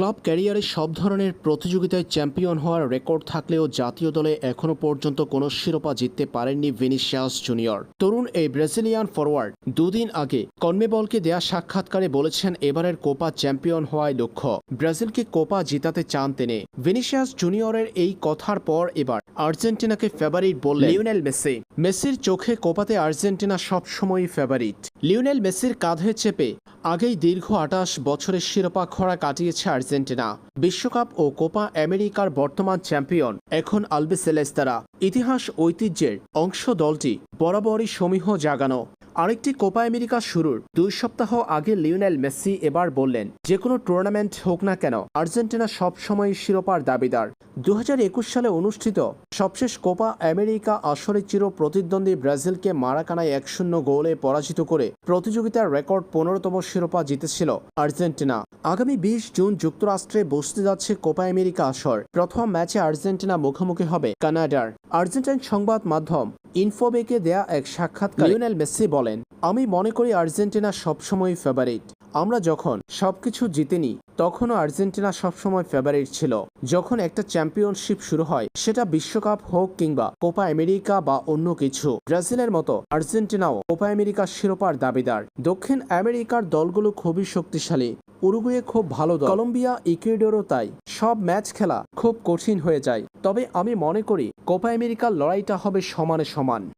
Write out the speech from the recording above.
Club ক্যারিয়ারে সব ধরনের প্রতিযোগিতায় চ্যাম্পিয়ন হওয়ার রেকর্ড থাকলেও জাতীয় দলে এখনও পর্যন্ত কোনো শিরোপা জিততে পারেননি ভিনিসিয়াস জুনিয়র। তরুণ এই ব্রাজিলিয়ান ফরওয়ার্ড দুদিন আগে কনমেবলকে দেয়া সাক্ষাৎকারে বলেছেন এবারের কোপা চ্যাম্পিয়ন হওয়ায় লক্ষ্য ব্রাজিলকে কোপা জিতাতে চান তিনি। ভিনিসিয়াস জুনিয়রের এই কথার পর এবার আর্জেন্টিনাকে ফেভারিট বললেন লিওনেল মেসি। মেসির চোখে কোপাতে আর্জেন্টিনা সবসময়ই ফেভারিট। লিওনেল মেসির কাঁধে চেপে আগেই দীর্ঘ আটাশ বছরের শিরোপা খরা কাটিয়েছে আর্জেন্টিনা। বিশ্বকাপ ও কোপা আমেরিকার বর্তমান চ্যাম্পিয়ন এখন আলবিসেলেস্তারা ইতিহাস, ঐতিহ্যের অংশ দলটি বরাবরই সমীহ জাগানো। আরেকটি কোপা আমেরিকা শুরুর দুই সপ্তাহ আগে লিওনেল মেসি এবার বললেন, যে কোনো টুর্নামেন্ট হোক না কেন, আর্জেন্টিনা সবসময় শিরোপার দাবিদার। দু হাজার একুশ সালে অনুষ্ঠিত সবশেষ কোপা আমেরিকা আসরে চির প্রতিদ্বন্দ্বী ব্রাজিলকে মারাকানায় এক শূন্য গোলে পরাজিত করে প্রতিযোগিতার রেকর্ড পনেরোতম শিরোপা জিতেছিল আর্জেন্টিনা। আগামী বিশ জুন যুক্তরাষ্ট্রে বসতে যাচ্ছে কোপা আমেরিকা আসর। প্রথম ম্যাচে আর্জেন্টিনা মুখোমুখি হবে কানাডার। আর্জেন্টাইন সংবাদ মাধ্যম ইনফোবেকে দেয়া এক সাক্ষাৎকার লিওনেল মেসি বলেন, আমি মনে করি আর্জেন্টিনা সবসময় ফেভারিট আমরা যখন সবকিছু জিতেনি, তখনও আর্জেন্টিনা সবসময় ফেভারিট ছিল। যখন একটা চ্যাম্পিয়নশিপ শুরু হয়, সেটা বিশ্বকাপ হোক কিংবা কোপা আমেরিকা বা অন্য কিছু। ব্রাজিলের মতো আর্জেন্টিনাও কোপা আমেরিকার শিরোপার দাবিদার। দক্ষিণ আমেরিকার দলগুলো খুবই শক্তিশালী। উরুগুয়ে খুব ভালো দল। কলম্বিয়া, ইকুয়েডরও তাই। সব ম্যাচ খেলা খুব কঠিন হয়ে যায়। তবে আমি মনে করি, কোপা আমেরিকার লড়াইটা হবে সমানে সমান।